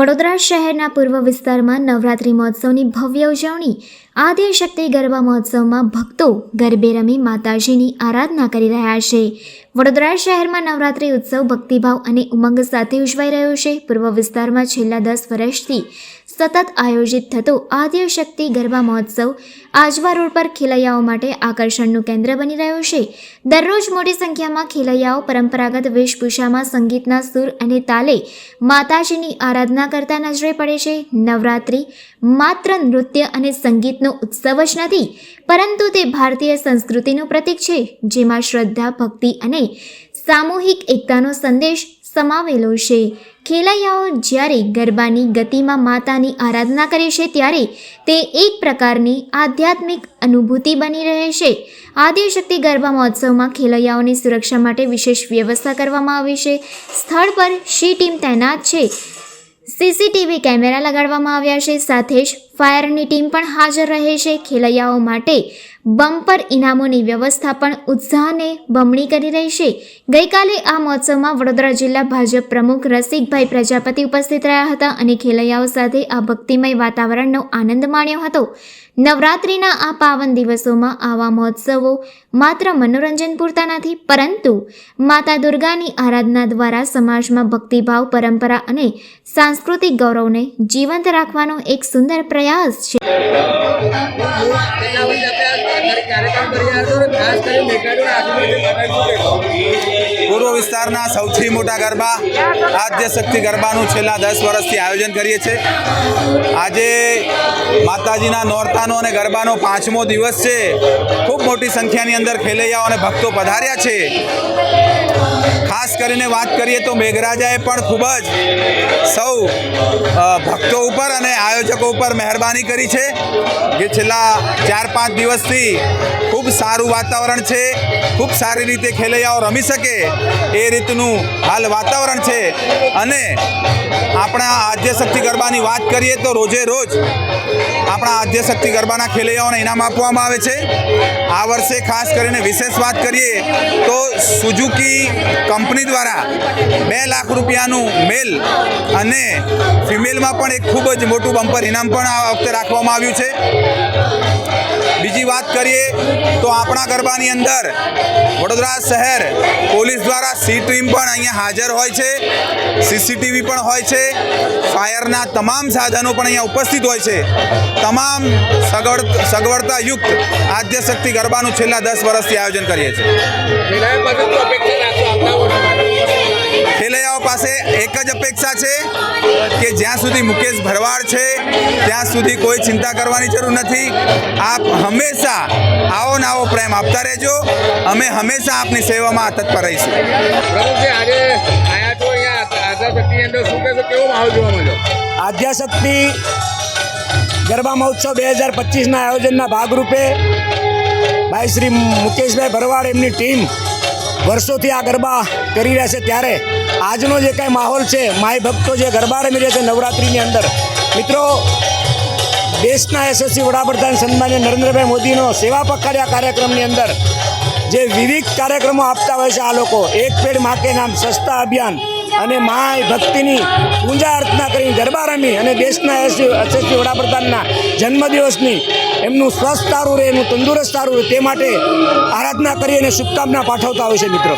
વડોદરા શહેરના પૂર્વ વિસ્તારમાં નવરાત્રિ મહોત્સવની ભવ્ય ઉજવણી, આદ્યશક્તિ ગરબા મહોત્સવમાં ભક્તો ગરબે રમી માતાજીની આરાધના કરી રહ્યા છે. વડોદરા શહેરમાં નવરાત્રિ ઉત્સવ ભક્તિભાવ અને ઉમંગ સાથે ઉજવાઈ રહ્યો છે. પૂર્વ વિસ્તારમાં છેલ્લા દસ વર્ષથી સતત આયોજિત થતો આદ્યશક્તિ ગરબા મહોત્સવ આજવા રોડ પર ખેલૈયાઓ માટે આકર્ષણનું કેન્દ્ર બની રહ્યો છે. દરરોજ મોટી સંખ્યામાં ખેલૈયાઓ પરંપરાગત વેશભૂષામાં સંગીતના સુર અને તાલે માતાજીની આરાધના કરતા નજરે પડે છે. નવરાત્રિ માત્ર નૃત્ય અને સંગીતનો ઉત્સવ જ નથી, પરંતુ તે ભારતીય સંસ્કૃતિનું પ્રતીક છે, જેમાં શ્રદ્ધા, ભક્તિ અને સામૂહિક એકતાનો સંદેશ સમાવેલો છે. ખેલૈયાઓ જ્યારે ગરબાની ગતિમાં માતાની આરાધના કરે છે ત્યારે તે એક પ્રકારની આધ્યાત્મિક અનુભૂતિ બની રહે છે. આદ્યશક્તિ ગરબા મહોત્સવમાં ખેલૈયાઓની સુરક્ષા માટે વિશેષ વ્યવસ્થા કરવામાં આવી છે. સ્થળ પર શી ટીમ તૈનાત છે? સીસીટીવી કેમેરા લગાડવામાં આવ્યા છે. સાથે જ ફાયરની ટીમ પણ હાજર રહે છે. ખેલૈયાઓ માટે બમ્પર ઇનામોની વ્યવસ્થા પણ ઉત્સાહને બમણી કરી રહી છે ગઈકાલે આ મહોત્સવમાં વડોદરા જિલ્લા ભાજપ પ્રમુખ રસિકભાઈ પ્રજાપતિ ઉપસ્થિત રહ્યા હતા અને ખેલૈયાઓ સાથે આ ભક્તિમય વાતાવરણનો આનંદ માણ્યો હતો નવરાત્રિના આ પાવન દિવસોમાં આવા મહોત્સવો માત્ર મનોરંજન પૂરતા નથી પરંતુ માતા દુર્ગાની આરાધના દ્વારા સમાજમાં ભક્તિભાવ પરંપરા અને સાંસ્કૃતિક ગૌરવને જીવંત રાખવાનો એક સુંદર પ્રયાસ છે પૂર્વ વિસ્તારના સૌથી મોટા ગરબા, આદ્ય શક્તિ ગરબાનું છેલ્લા દસ વર્ષથી આયોજન કરીએ છીએ. આજે માતાજીના નોરતાનો અને ગરબાનો પાંચમો દિવસ છે. ખૂબ મોટી સંખ્યાની અંદર ખેલૈયાઓ અને ભક્તો પધાર્યા છે. ખાસ કરીને વાત કરીએ તો મેઘરાજાએ પણ ખૂબ જ સૌ ભક્તો ઉપર અને આયોજકો ઉપર મહેરબાની કરી છે જે છેલ્લા ચાર પાંચ દિવસથી ખૂબ સારું વાતાવરણ છે, ખૂબ સારી રીતે ખેલૈયાઓ રમી શકે એ રીતનું હાલ વાતાવરણ છે. અને આપણા આદ્યશક્તિ ગરબાની વાત કરીએ તો રોજે રોજ આપણા આદ્યશક્તિ ગરબાના ખેલૈયાઓને ઇનામ આપવામાં આવે છે. આ વર્ષે ખાસ કરીને વિશેષ વાત કરીએ તો સુઝુકી કંપની દ્વારા બે લાખ રૂપિયાનું મેલ અને ફિમેલમાં પણ એક ખૂબ જ મોટું બમ્પર ઇનામ પણ આ વખતે રાખવામાં આવ્યું છે. બીજી વાત કરીએ તો આપણા ગરબાની અંદર વડોદરા શહેર પોલીસ દ્વારા સી ટીમ પણ અહીંયા હાજર હોય છે સીસીટીવી પણ હોય છે, ફાયરના તમામ સાધનો પણ અહીંયા ઉપસ્થિત હોય છે. તમામ સગવડ સગવડતા યુક્ત આદ્યશક્તિ ગરબાનું છેલ્લા દસ વર્ષથી આયોજન કરીએ છીએ. છે કે જ્યાં સુધી મુકેશ ભરવાડ છે ત્યાં સુધી કોઈ ચિંતા કરવાની જરૂર નથી. આપ હંમેશા આવો ને આવો પ્રેમ આપતા રહેજો. અમે હંમેશા આપની સેવામાં તત્પર રહીશું. આજે આયા છો અહીંયા અંદર શું કેવો માહોલ જોવા મળ્યો? આદ્યાશક્તિ ગરબા મહોત્સવ બે હજાર પચીસના આયોજનના ભાગરૂપે ભાઈ શ્રી મુકેશભાઈ ભરવાડ એમની ટીમ વર્ષોથી આ ગરબા કરી રહ્યા છે ત્યારે આજનો જે કાંઈ માહોલ છે, માય ભક્તો જે ગરબા રમી રહ્યા છે નવરાત્રિની અંદર, મિત્રો, દેશના યશસ્વી વડાપ્રધાન સન્માન્ય નરેન્દ્રભાઈ મોદીનો સેવા પખાડ્યા કાર્યક્રમની અંદર જે વિવિધ કાર્યક્રમો આપતા હોય છે આ લોકો. એક પેડ માકે નામ સસ્તા અભિયાન અને માય ભક્તિની પૂજા અર્ચના કરી ગરબા રમી અને દેશના યશસ્વી વડાપ્રધાનના જન્મદિવસની એમનું સ્વસ્થ સારું રહે, એમનું તંદુરસ્ત સારું રહે તે માટે આરાધના કરી અને શુભકામના પાઠવતા હોય છે મિત્રો.